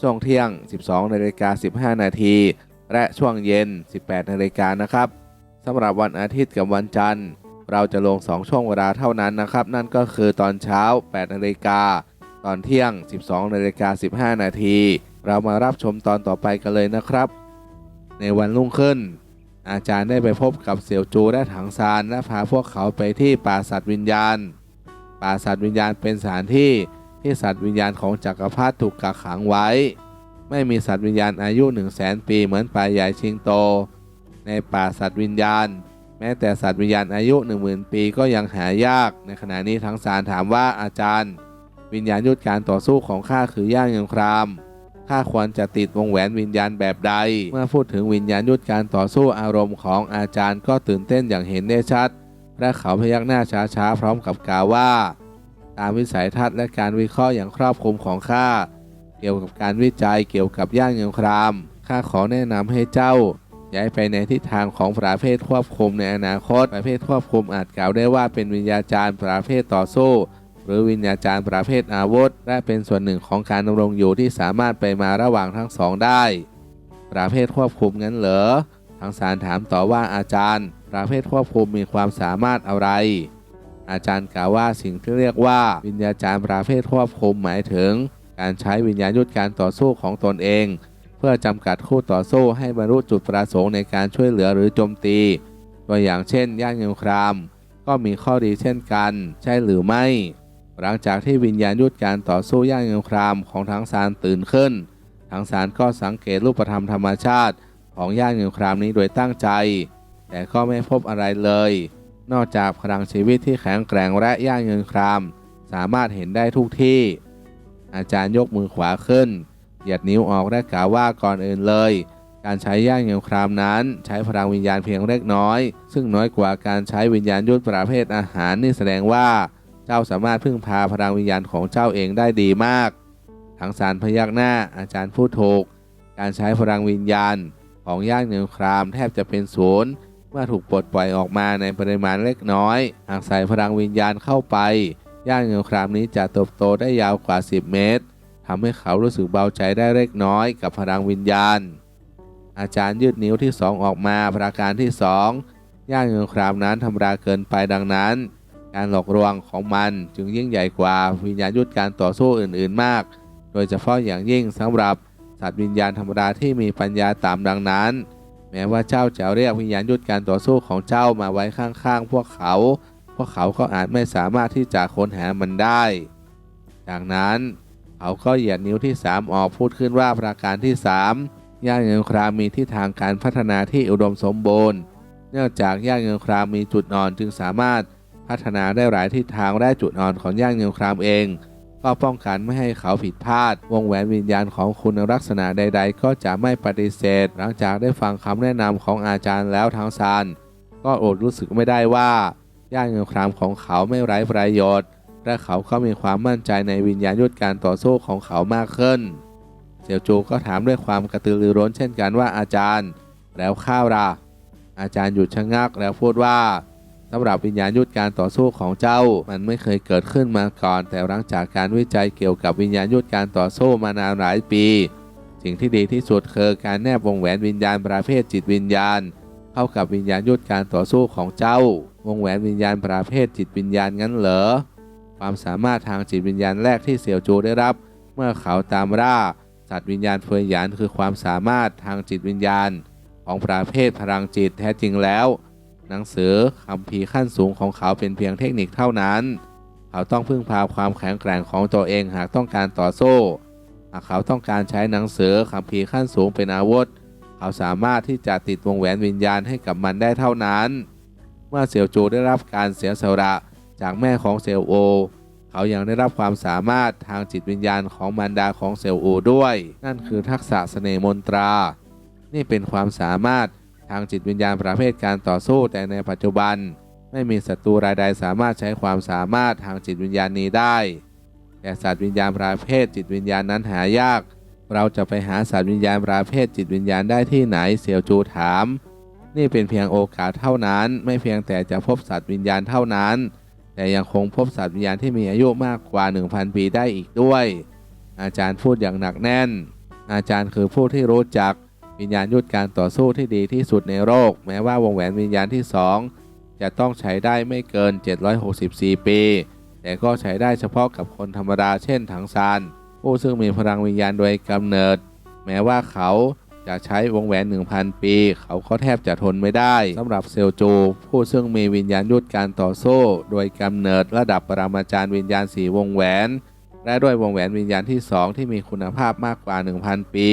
ช่วงเที่ยง 12นาฬิกา15 นาที และช่วงเย็น 18นาฬิกานะครับสำหรับวันอาทิตย์กับวันจันทร์ เราจะลง 2 ช่วงเวลาเท่านั้นนะครับ นั่นก็คือตอนเช้า 8นาฬิกาตอนเที่ยง 12นาฬิกา15 นาที เรามารับชมตอนต่อไปกันเลยนะครับ ในวันรุ่งขึ้น อาจารย์ได้ไปพบกับเสี่ยวจูและถังซานและพาพวกเขาไปที่ป่าสัตว์วิญญาณ ป่าสัตว์วิญญาณเป็นสถานที่ ที่สัตว์วิญญาณของจักรพรรดิถูกกักขังไว้ ไม่มีสัตว์วิญญาณอายุ1 0 0 0 0แสนปีเหมือนป่าใหญ่ชิงโต ในป่าสัตว์วิญญาณ แม้แต่สัตว์วิญญาณอายุ10,000 ปีก็ยังหายาก ในขณะนี้ทั้งสารถามว่าอาจารย์ วิญญาณยุทธการต่อสู้ของข้าคือย่างยังครามข้าควรจะติดวงแหวนวิญญาณแบบใด เมื่อพูดถึงวิญญาณยุทธการต่อสู้อารมณ์ของอาจารย์ก็ตื่นเต้นอย่างเห็นได้ชัดและเขาพยักหน้าช้าๆพร้อมกับกล่าวว่า ตามวิสัยทัศน์และการวิเคราะห์อย่างครอบคลุมของข้าเกี่ยวกับการวิจัยเกี่ยวกับย่างยงครามข้าขอแนะนำให้เจ้า ย้ายไปในทิศทางของประเภทควบคุมในอนาคตประเภทควบคุมอาจกล่าวได้ว่าเป็นวิญญาจารย์ประเภทต่อสู้ หรือวิญญาจารย์ประเภทอาวุธ และเป็นส่วนหนึ่งของการดำรงอยู่ที่สามารถไปมาระหว่างทั้งสองได้ ประเภทควบคุมงั้นเหรอทางสารถามต่อว่าอาจารย์ ประเภทควบคุมมีความสามารถอะไร อาจารย์กล่าวว่าสิ่งที่เรียกว่าวิญญาจารย์ประเภทควบคุมหมายถึง การใช้วิญญาณยุทธการต่อสู้ของตนเอง เพื่อจำกัดคู่ต่อสู้ให้บรรลุจุดประสงค์ในการช่วยเหลือหรือโจมตี ตัวอย่างเช่น ย่างยิงคราม ก็มีข้อดีเช่นกัน ใช่หรือไม่ หลังจากที่วิญญาณยุทธการต่อสู้ย่างยิงครามของทั้งสารตื่นขึ้น ทั้งสารก็สังเกตรูปธรรมธรรมชาติ ของย่างยิงครามนี้โดยตั้งใจ แต่ก็ไม่พบอะไรเลย นอกจากพลังชีวิตที่แข็งแกร่งและย่างยิงคราม สามารถเห็นได้ทุกที่ อาจารย์ยกมือขวาขึ้น เหยียดนิ้วออกและกล่าวว่าก่อนอื่นเลย การใช้ย่างเงียวครามนั้น ใช้พลังวิญญาณเพียงเล็กน้อย ซึ่งน้อยกว่าการใช้วิญญาณยุทธประเภทอาหารนี่แสดงว่า เจ้าสามารถพึ่งพาพลังวิญญาณของเจ้าเองได้ดีมาก ทั้งสารพยักหน้าอาจารย์พูดถูก การใช้พลังวิญญาณของย่างเงียวครามแทบจะเป็นศูนย์ เมื่อถูกปลดปล่อยออกมาในปริมาณเล็กน้อยหากใส่พลังวิญญาณเข้าไป ย่างเงียวครามนี้จะเติบโตได้ยาวกว่า 10 เมตรทำให้เขารู้สึกเบาใจได้เล็กน้อยกับพลังวิญญาณ อาจารย์ยืดนิ้วที่สองออกมาประการที่สองย่างเงินครามนั้นทำราเกินไปดังนั้น การหลอกลวงของมันจึงยิ่งใหญ่กว่าวิญญาณยุทธการต่อสู้อื่น ๆ มาก โดยเฉพาะอย่างยิ่งสำหรับสัตว์วิญญาณธรรมดาที่มีปัญญาต่ำดังนั้น แม้ว่าเจ้าจะเรียกวิญญาณยุทธการต่อสู้ของเจ้ามาไว้ข้างๆ พวกเขา พวกเขาก็อาจไม่สามารถที่จะค้นหามันได้ จากนั้นเขาก็เหยียดนิ้วที่ 3 ออกพูดขึ้นว่าประการที่ 3 ย่างเงินครามมีทิศทางการพัฒนาที่อุดมสมบูรณ์ เนื่องจากย่างเงินครามมีจุดอ่อนจึงสามารถพัฒนาได้หลายทิศทางและจุดอ่อนของย่างเงินครามเอง ก็ป้องกันไม่ให้เขาผิดพลาด วงแหวนวิญญาณของคุณลักษณะใด ๆ ก็จะไม่ปฏิเสธ หลังจากได้ฟังคำแนะนำของอาจารย์แล้วทั้งซานก็อดรู้สึกไม่ได้ว่าย่างเงินครามของเขาไม่ไร้ประโยชน์ และเขาก็มีความมั่นใจในวิญญาณยุทธการต่อสู้ของเขามากขึ้นเสี่ยวจูก็ถามด้วยความกระตือรือร้นเช่นกันว่าอาจารย์ แล้วข้าวล่ะอาจารย์หยุดชะงักแล้วพูดว่า สำหรับวิญญาณยุทธการต่อสู้ของเจ้า มันไม่เคยเกิดขึ้นมาก่อน แต่หลังจากการวิจัยเกี่ยวกับวิญญาณยุทธการต่อสู้มานานหลายปี สิ่งที่ดีที่สุดคือการแนบวงแหวนวิญญาณประเภทจิตวิญญาณ เข้ากับวิญญาณยุทธการต่อสู้ของเจ้า วงแหวนวิญญาณประเภทจิตวิญญาณงั้นเหรอความสามารถทางจิตวิญญาณแรกที่เสี่ยวจูได้รับ เมื่อเขาตามล่าสัตว์วิญญาณเฟยหยานคือความสามารถทางจิตวิญญาณ ของประเภทพลังจิตแท้จริงแล้ว หนังสือคำพีขั้นสูงของเขาเป็นเพียงเทคนิคเท่านั้น เขาต้องพึ่งพาความแข็งแกร่งของตัวเองหากต้องการต่อสู้หากเขาต้องการใช้หนังสือคำพีขั้นสูงเป็นอาวุธ เขาสามารถที่จะติดวงแหวนวิญญาณให้กับมันได้เท่านั้น เมื่อเสี่ยวจูได้รับการเสียสละจากแม่ของเสี่ยวโอ เขายังได้รับความสามารถทางจิตวิญญาณของมารดาของเสี่ยวโอด้วย นั่นคือทักษะเสน่ห์มนตรา นี่เป็นความสามารถ ทางจิตวิญญาณประเภทการต่อสู้แต่ในปัจจุบัน ไม่มีศัตรูรายใดสามารถใช้ความสามารถทางจิตวิญญาณนี้ได้ แต่สัตว์วิญญาณประเภทจิตวิญญาณนั้นหายาก เราจะไปหาสัตว์วิญญาณประเภทจิตวิญญาณได้ที่ไหนเสี่ยวจูถาม นี่เป็นเพียงโอกาสเท่านั้น ไม่เพียงแต่จะพบสัตว์วิญญาณเท่านั้น แต่ยังคงพบสัตว์วิญญาณที่มีอายุมากกว่า 1,000 ปีได้อีกด้วย อาจารย์พูดอย่างหนักแน่น อาจารย์คือผู้ที่รู้จัก วิญญาณยุทธการต่อสู้ที่ดีที่สุดในโลกแม้ว่าวงแหวนวิญญาณที่สองจะต้องใช้ได้ไม่เกิน 764 ปี แต่ก็ใช้ได้เฉพาะกับคนธรรมดาเช่นถังซานผู้ซึ่งมีพลังวิญญาณโดยกำเนิด แม้ว่าเขาจะใช้วงแหวน 1,000 ปี เขาก็แทบจะทนไม่ได้สำหรับเซลจู ผู้ซึ่งมีวิญญาณยุทธการต่อสู้ โดยกำเนิดระดับปรมาจารย์วิญญาณสีวงแหวน และด้วยวงแหวนวิญญาณที่ 2 ที่มีคุณภาพมากกว่า 1,000 ปี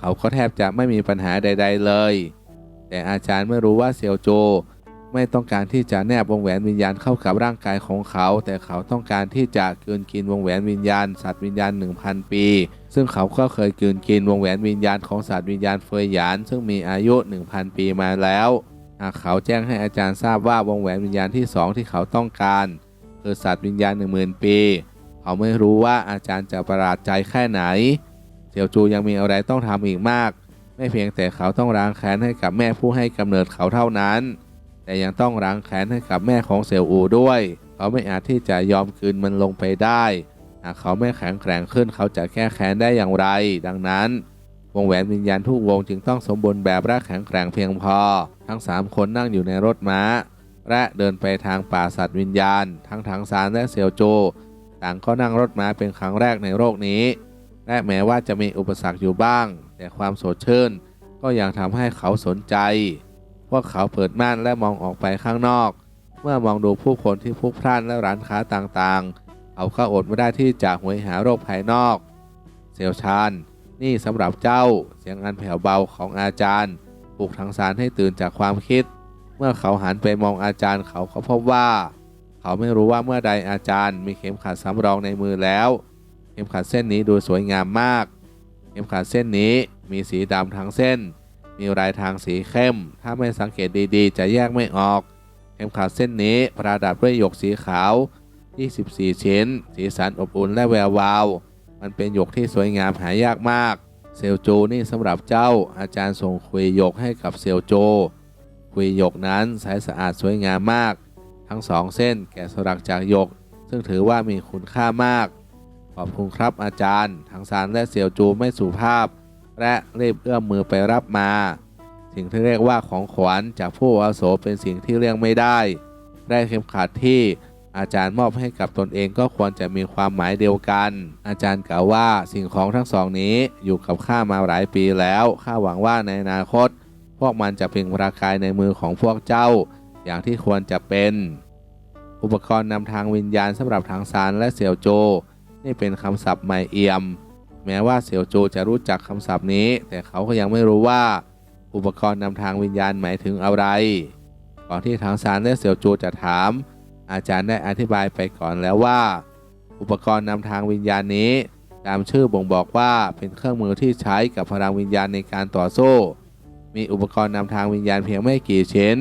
เขาก็แทบจะไม่มีปัญหาใด ๆ เลย แต่อาจารย์ไม่รู้ว่าเซียวโจ ไม่ต้องการที่จะแนบวงแหวนวิญญาณเข้ากับร่างกายของเขา แต่เขาต้องการที่จะกืนกินวงแหวนวิญญาณ สัตว์วิญญาณ 1,000 ปี ซึ่งเขาก็เคยกืนกินวงแหวนวิญญาณของสัตว์วิญญาณเฟยหยานซึ่งมีอายุ 1,000 ปีมาแล้วหากเขาแจ้งให้อาจารย์ทราบว่าวงแหวนวิญญาณที่สองที่เขาต้องการคือสัตว์วิญญาณ 10,000 ปี เขาไม่รู้ว่าอาจารย์จะประหลาดใจแค่ไหน เสี่ยวจูยังมีอะไรต้องทำอีกมาก ไม่เพียงแต่เขาต้องล้างแค้นให้กับแม่ผู้ให้กำเนิดเขาเท่านั้น แต่ยังต้องล้างแค้นให้กับแม่ของเสี่ยวอูด้วย เขาไม่อาจที่จะยอมคืนมันลงไปได้หากเขาไม่แข็งแกร่งขึ้นเขาจะแก้แค้นได้อย่างไร ดังนั้น วงแหวนวิญญาณทุกวงจึงต้องสมบูรณ์แบบและแข็งแกร่งเพียงพอ ทั้งสามคนนั่งอยู่ในรถม้า และเดินไปทางป่าสัตว์วิญญาณ ทั้งถังซานและเซียวโจ ต่างก็นั่งรถม้าเป็นครั้งแรกในโลกนี้ และแม้ว่าจะมีอุปสรรคอยู่บ้าง แต่ความสดชื่นก็ยังทำให้เขาสนใจ พวกเขาเปิดม่านและมองออกไปข้างนอก เมื่อมองดูผู้คนที่พลุกพล่านและร้านค้าต่างๆเขาก็อดไม่ได้ที่จะหวยหาโรคภายนอก เซลชานนี่สำหรับเจ้าเสียงอันแผ่วเบาของอาจารย์ปลุกทั้งสารให้ตื่นจากความคิด เมื่อเขาหันไปมองอาจารย์เขาก็พบว่า เขาไม่รู้ว่าเมื่อใดอาจารย์มีเข็มขัดสำรองในมือแล้ว ข็มขัดเส้นนี้ดูสวยงามมาก เข็มขัดเส้นนี้มีสีดำทั้งเส้น มีลายทางสีเข้ม ถ้าไม่สังเกตดีๆ จะแยกไม่ออก เข็มขัดเส้นนี้ประดับด้วยหยกสีขาว 24 ชิ้น สีสันอบอุ่นและแวววาว มันเป็นหยกที่สวยงามหายากมาก เซลโจนี่สำหรับเจ้าอาจารย์ส่งคุยหยกให้กับเซลโจคุยหยกนั้นใสสะอาดสวยงามมาก ทั้งสองเส้นแกะสลักจากหยก ซึ่งถือว่ามีคุณค่ามาก อบคุณครับอาจารย์ทั้งซานและเซียวจูไม่สุภาพ และรีบเอื้อมมือไปรับมา สิ่งที่เรียกว่าของขวัญจากผู้อาโสเป็นสิ่งที่เลี่ยงไม่ได้ ได้เข็มขัดที่อาจารย์มอบให้กับตนเองก็ควรจะมีความหมายเดียวกัน อาจารย์กล่าวว่าสิ่งของทั้งสองนี้อยู่กับข้ามาหลายปีแล้วข้าหวังว่าในอนาคต พวกมันจะเพ่งประกายในมือของพวกเจ้า อย่างที่ควรจะเป็น อุปกรณ์นำทางวิญญาณสำหรับทางซานและเสี่ยวโจ นี่เป็นคำศัพท์ใหม่เอี่ยม แม้ว่าเสี่ยวโจจะรู้จักคำศัพท์นี้ แต่เขาก็ยังไม่รู้ว่า อุปกรณ์นำทางวิญญาณหมายถึงอะไร ก่อนที่ทางซานและเสี่ยวโจจะถาม อาจารย์ได้อธิบายไปก่อนแล้วว่า อุปกรณ์นำทางวิญญาณนี้ตามชื่อบ่งบอกว่าเป็นเครื่องมือที่ใช้กับพลังวิญญาณในการต่อสู้ มีอุปกรณ์นำทางวิญญาณเพียงไม่กี่ชิ้น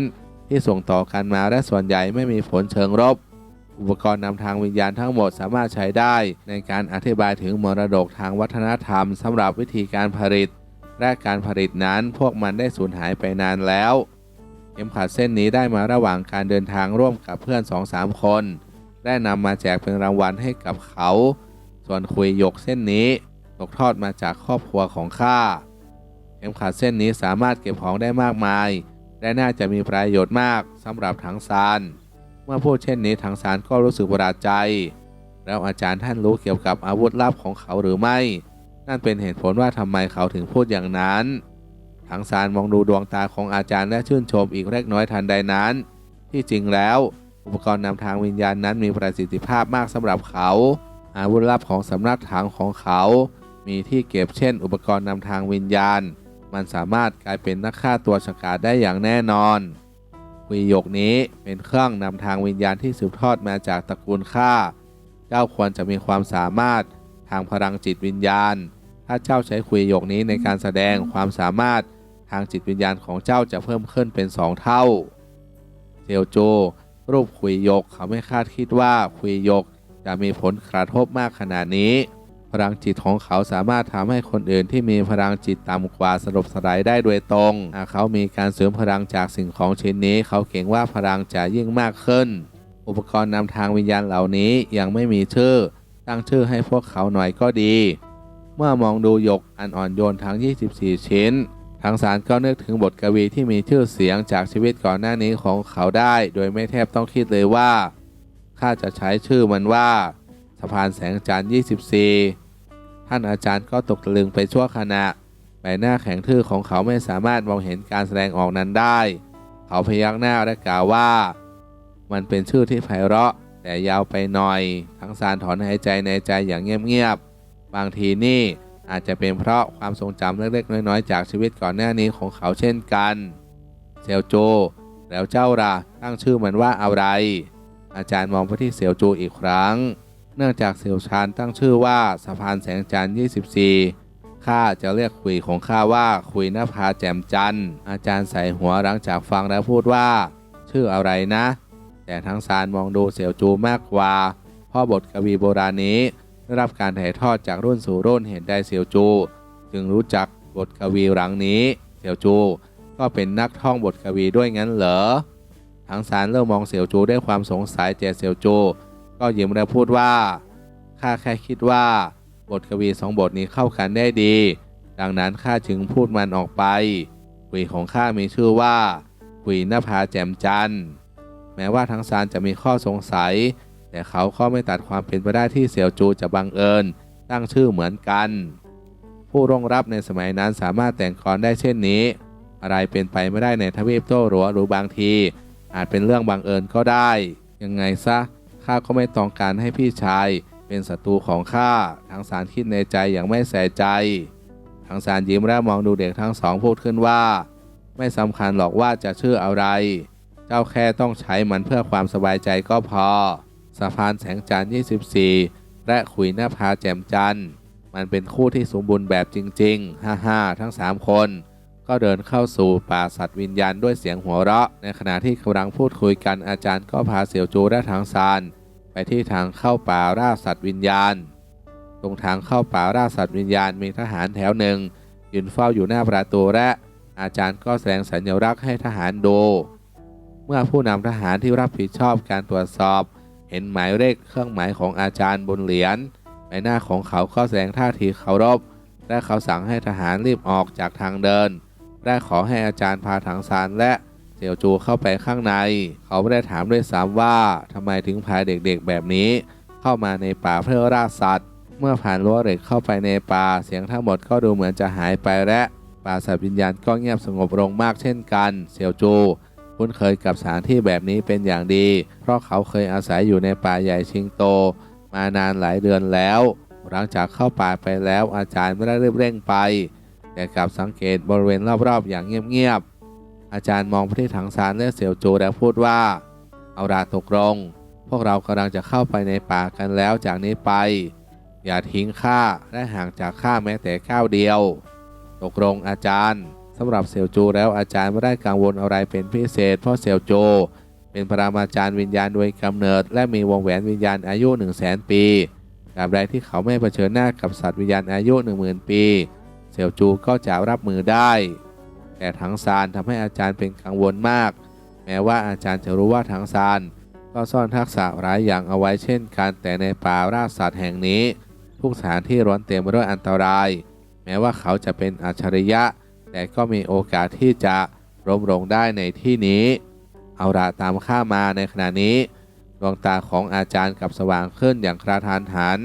ที่ส่งต่อกันมาและส่วนใหญ่ไม่มีผลเชิงรบ อุปกรณ์นำทางวิญญาณทั้งหมดสามารถใช้ได้ ในการอธิบายถึงมรดกทางวัฒนธรรมสำหรับวิธีการผลิต และการผลิตนั้นพวกมันได้สูญหายไปนานแล้วเข็มขัดเส้นนี้ได้มาระหว่างการเดินทางร่วมกับเพื่อน2-3คน ได้นำมาแจกเป็นรางวัลให้กับเขา ส่วนคุยหยกเส้นนี้ตกทอดมาจากครอบครัวของข้าเข็มขัดเส้นนี้สามารถเก็บของได้มากมาย และน่าจะมีประโยชน์มากสำหรับถังซาน มื่อพูดเช่นนี้ถังซานก็รู้สึกประหลาดใจ แล้วอาจารย์ท่านรู้เกี่ยวกับอาวุธลับของเขาหรือไม่ นั่นเป็นเหตุผลว่าทำไมเขาถึงพูดอย่างนั้นถังซานมองดูดวงตาของอาจารย์และชื่นชมอีกเล็กน้อยทันใดนั้น ที่จริงแล้วอุปกรณ์นำทางวิญญาณนั้นมีประสิทธิภาพมากสำหรับเขา อาวุธลับของสำนักถังของเขา มีที่เก็บเช่น อุปกรณ์นำทางวิญญาณ มันสามารถกลายเป็นนักฆ่าตัวฉกาจได้อย่างแน่นอน คุยหยกนี้เป็นเครื่องนำทางวิญญาณที่สืบทอดมาจากตระกูลข้า เจ้าควรจะมีความสามารถทางพลังจิตวิญญาณ ถ้าเจ้าใช้คุยหยกนี้ในการแสดงความสามารถทางจิตวิญญาณของเจ้าจะเพิ่มขึ้นเป็นสองเท่าเซียวโจ รูปคุยหยกเขาไม่คาดคิดว่าคุยหยกจะมีผลกระทบมากขนาดนี้ พลังจิตของเขาสามารถทำให้คนอื่นที่มีพลังจิตต่ำกว่าสลบสลายได้โดยตรงหากเขามีการเสริมพลังจากสิ่งของชิ้นนี้ เขาเก่งว่าพลังจะยิ่งมากขึ้น อุปกรณ์นำทางวิญญาณเหล่านี้ยังไม่มีชื่อ ตั้งชื่อให้พวกเขาหน่อยก็ดี เมื่อมองดูหยกอันอ่อนโยนทั้ง 24 ชิ้นทางสารก็นึกถึงบทกวีที่มีชื่อเสียงจากชีวิตก่อนหน้านี้ของเขาได้ โดยไม่แทบต้องคิดเลยว่าข้าจะใช้ชื่อมันว่า สะพานแสงจันทร์24 ท่านอาจารย์ก็ตกตะลึงไปชั่วขณะ ใบหน้าแข็งทื่อของเขาไม่สามารถมองเห็นการแสดงออกนั้นได้ เขาพยักหน้าและกล่าวว่า มันเป็นชื่อที่ไพเราะ แต่ยาวไปหน่อย ทั้งสารถอนหายใจในใจอย่างเงียบๆ บางทีนี่อาจจะเป็นเพราะความทรงจำเล็กๆ น้อยๆ จากชีวิตก่อนหน้านี้ของเขาเช่นกันเซลโจ แล้วเจ้าล่ะตั้งชื่อมันว่าอะไร อาจารย์มองไปที่เซียวจูอีกครั้ง เนื่องจากเซียวชานตั้งชื่อว่าสะพานแสงจันทร์ 24 ข้าจะเรียกคุยของข้าว่าคุยนภาแจ่มจันทร์ อาจารย์ใส่หัวหลังจากฟังแล้วพูดว่า ชื่ออะไรนะ แต่ทั้งซานมองดูเสี่ยวจูมากกว่าพ่อบทกวีโบราณนี้ได้รับการถ่ายทอดจากรุ่นสู่รุ่นเห็นได้เสี่ยวจู จึงรู้จักบทกวีหลังนี้เสี่ยวจู ก็เป็นนักท่องบทกวีด้วยงั้นเหรอทั้งซานเริ่มมองเสี่ยวจูด้วยความสงสัยแต่เสี่ยวจู ก็ยิ้มและพูดว่าข้าแค่คิดว่า บทกวีสองบทนี้เข้ากันได้ดี ดังนั้นข้าจึงพูดมันออกไปคุยของข้ามีชื่อว่าคุยนภาแจ่มจันทร์แม้ว่าทั้งซานจะมีข้อสงสัย แต่เขาก็ไม่ตัดความเป็นไปได้ที่เสี่ยวจูจะบังเอิญ ตั้งชื่อเหมือนกัน ผู้ร่วงรับในสมัยนั้นสามารถแต่งกลอนได้เช่นนี้ อะไรเป็นไปไม่ได้ในทวีปโต้หรัวหรือบางที อาจเป็นเรื่องบังเอิญก็ได้ ยังไงซะ ข้าก็ไม่ต้องการให้พี่ชาย เป็นศัตรูของข้าทั้งสารคิดในใจอย่างไม่ใส่ใจ ทั้งสารยิ้มและมองดูเด็กทั้งสองพูดขึ้นว่า ไม่สำคัญหรอกว่าจะชื่ออะไร เจ้าแค่ต้องใช้มันเพื่อความสบายใจก็พอ สะพานแสงจันทร์24 และขุยหน้าพาแจ่มจันทร์มันเป็นคู่ที่สมบูรณ์แบบจริงๆ ฮ่าฮทั้ง 3 คน ก็เดินเข้าสู่ป่าสัตว์วิญญาณด้วยเสียงหัวเราะ ในขณะที่กำลังพูดคุยกันอาจารย์ก็พาเสี่ยวจูและทางซาน ไปที่ทางเข้าป่าล่าสัตว์วิญญาณ ตรงทางเข้าป่าล่าสัตว์วิญญาณมีทหารแถวหนึ่ง ยืนเฝ้าอยู่หน้าประตูและอาจารย์ก็แสดงสัญลักษณ์ให้ทหารดู เมื่อผู้นำทหารที่รับผิดชอบการตรวจสอบ เห็นหมายเลขเครื่องหมายของอาจารย์บนเหรียญใบหน้าของเขาก็แสดงท่าทีเคารพและเขาสั่งให้ทหารรีบออกจากทางเดิน และขอให้อาจารย์พาถังซานและ เสี่ยวจูเข้าไปข้างใน เขาไม่ได้ถามด้วยซ้ำว่าทำไมถึงพาเด็กๆแบบนี้ เข้ามาในป่าเพื่อล่าสัตว์ เมื่อผ่านรั้วเหล็กเข้าไปในป่าเสียงทั้งหมดก็ดูเหมือนจะหายไปและป่าสัตว์วิญญาณก็เงียบสงบลงมากเช่นกัน เสี่ยวจูคุ้นเคยกับสถานที่แบบนี้เป็นอย่างดี เพราะเขาเคยอาศัยอยู่ในป่าใหญ่ชิงโต มานานหลายเดือนแล้ว หลังจากเข้าป่าไปแล้วอาจารย์ไม่ได้รีบเร่งไป แต่กลับสังเกตบริเวณรอบๆอย่างเงียบๆ อาจารย์มองไปที่ถังซานและเสี่ยวโจแล้วพูดว่า เอาราตกลง พวกเรากำลังจะเข้าไปในป่ากันแล้วจากนี้ไป อย่าทิ้งข้าและห่างจากข้าแม้แต่ก้าวเดียว ตกลงอาจารย์สำหรับเซลจูแล้วอาจารย์ไม่ได้กังวลอะไรเป็นพิเศษ เพราะเซลโจ เป็นปรามาจารย์วิญญาณโดยกำเนิด และมีวงแหวนวิญญาณอายุ1 0 0 0 0แสนปีตราบใดที่เขาไม่เผชิญหน้ากับสัตว์วิญญาณอายุ10,000 ปีเซลจูก็จะรับมือได้ แต่ถังซานทำให้อาจารย์เป็นกังวลมาก แม้ว่าอาจารย์จะรู้ว่าถังซานก็ซ่อนทักษะหลายอย่างเอาไว้เช่นกันแต่ในป่าราสัตว์แห่งนี้ ทุกสถานที่ร้อนเต็มไปด้วยอันตราย แม้ว่าเขาจะเป็นอัจฉริยะ แต่ก็มีโอกาสที่จะล้มลงได้ในที่นี้ เอาละตามข้ามาในขณะนี้ดวงตาของอาจารย์กับสว่างขึ้นอย่างกระทานหัน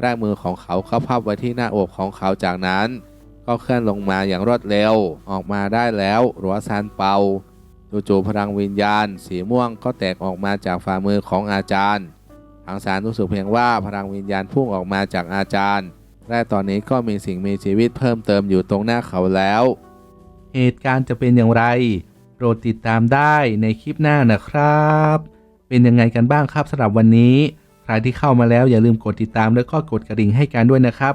แรกมือของเขาเข้าพับไว้ที่หน้าอกของเขาจากนั้น ก็เคลื่อนลงมาอย่างรวดเร็วออกมาได้แล้วรัวซานเปาจู่ๆพลังวิญญาณ สีม่วงก็แตกออกมาจากฝ่ามือของอาจารย์ทางสารรู้สึกเพียงว่าพลังวิญญาณพุ่งออกมาจากอาจารย์ และตอนนี้ก็มีสิ่งมีชีวิตเพิ่มเติมอยู่ตรงหน้าเขาแล้ว เหตุการณ์จะเป็นอย่างไร โปรดติดตามได้ในคลิปหน้านะครับ เป็นยังไงกันบ้างครับสำหรับวันนี้ ใครที่เข้ามาแล้วอย่าลืมกดติดตามแล้วก็กดกระดิ่งให้กันด้วยนะครับ